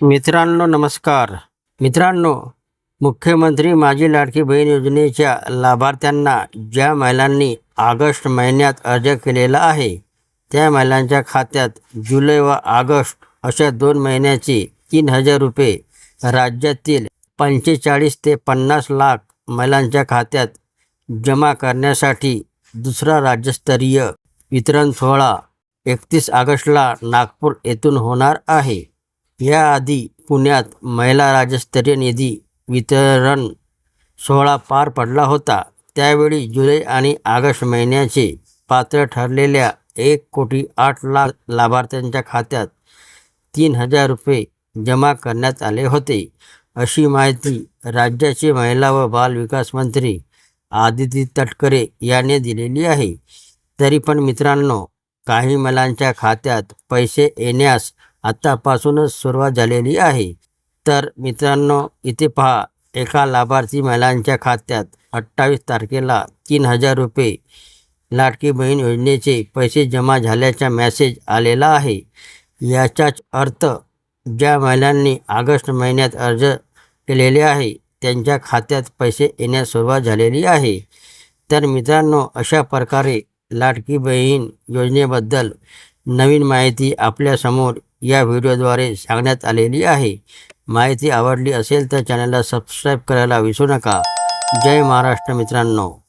मित्रांनो नमस्कार. मित्रांनो मुख्यमंत्री माझी लाडकी बहीण योजनेच्या लाभार्थ्यांना ज्या महिलांनी ऑगस्ट महिन्यात अर्ज केलेला आहे त्या महिलांच्या खात्यात जुलै व ऑगस्ट अशा दोन महिन्याचे तीन हजार रुपये राज्यातील पंचेचाळीस ते पन्नास लाख महिलांच्या खात्यात जमा करण्यासाठी दुसरा राज्यस्तरीय वितरण सोहळा एकतीस ऑगस्टला नागपूर येथून होणार आहे. याआधी पुण्यात महिला राज्यस्तरीय निधी वितरण सोहळा पार पडला होता. त्यावेळी जुलै आणि ऑगस्ट महिन्याचे पात्र ठरलेल्या एक कोटी आठ लाख लाभार्थ्यांच्या खात्यात तीन हजार रुपये जमा करण्यात आले होते. अशी माहिती राज्याचे महिला व बाल विकास मंत्री आदिती तटकरे याने दिलेली आहे. तरी पण मित्रांनो काही महिलांच्या खात्यात पैसे येण्यास आत्तापासूनच सुरुवात झालेली आहे. तर मित्रांनो इथे पहा एका लाभार्थी महिलांच्या खात्यात अठ्ठावीस तारखेला तीन हजार रुपये लाडकी बहीण योजनेचे पैसे जमा झाल्याचा मॅसेज आलेला आहे. याचाच अर्थ ज्या महिलांनी ऑगस्ट महिन्यात अर्ज केलेले आहे त्यांच्या खात्यात पैसे येण्यास सुरुवात झालेली आहे. तर मित्रांनो अशा प्रकारे लाडकी बहीण योजनेबद्दल नवीन माहिती आपल्यासमोर या व्हिडिओद्वारे सांगण्यात आलेली आहे. माहिती आवडली असेल तर चॅनलला सबस्क्राईब करायला विसरू नका. जय महाराष्ट्र मित्रांनो.